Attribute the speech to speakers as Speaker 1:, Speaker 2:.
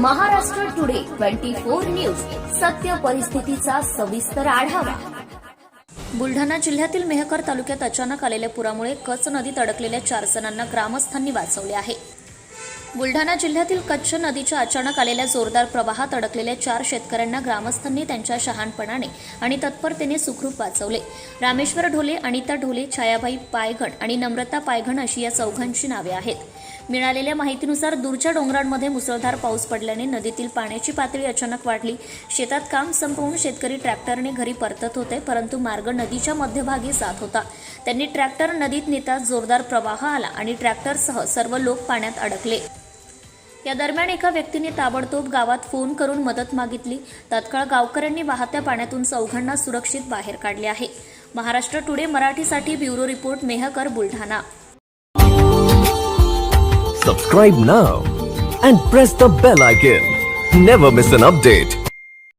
Speaker 1: Maharashtra today twenty four news. सत्य परिस्थितीचा सविस्तर आढावा. बुलढाणा जिल्ह्यातील मेहकर तालुक्यात अचानक आलेल्या पुरामुळे कच नदीत अडकलेल्या चार जणांना ग्रामस्थांनी वाचवले आहे. बुलढाणा जिल्ह्यातील कच्छ नदीच्या अचानक आलेल्या जोरदार प्रवाहात अडकलेल्या चार शेतकऱ्यांना ग्रामस्थांनी त्यांच्या शहाणपणाने आणि तत्परतेने सुखरूप वाचवले. रामेश्वर ढोले अनिता ढोले छायाबाई पायघण आणि नम्रता पायघण अशी या चौघांची नावे आहेत. मिळालेल्या माहितीनुसार दूरच्या डोंगरांमध्ये मुसळधार पाऊस पडल्याने नदीतील पाण्याची पातळी अचानक वाढली. शेतात काम संपवून शेतकरी ट्रॅक्टरने घरी परतत होते परंतु मार्ग नदीच्या मध्यभागी जात होता. त्यांनी ट्रॅक्टर नदीत नेताच जोरदार प्रवाह आला आणि ट्रॅक्टरसह सर्व लोक पाण्यात अडकले. या दरम्यान एका व्यक्तीने ताबडतोब गावात फोन करून मदत मागितली. तत्काळ गावकऱ्यांनी वाहत्या पाण्यातून चौघांना सुरक्षित बाहेर काढले आहे. महाराष्ट्र टुडे मराठीसाठी bureau report Mehkar Buldhana.
Speaker 2: Subscribe now and press the bell icon never miss an update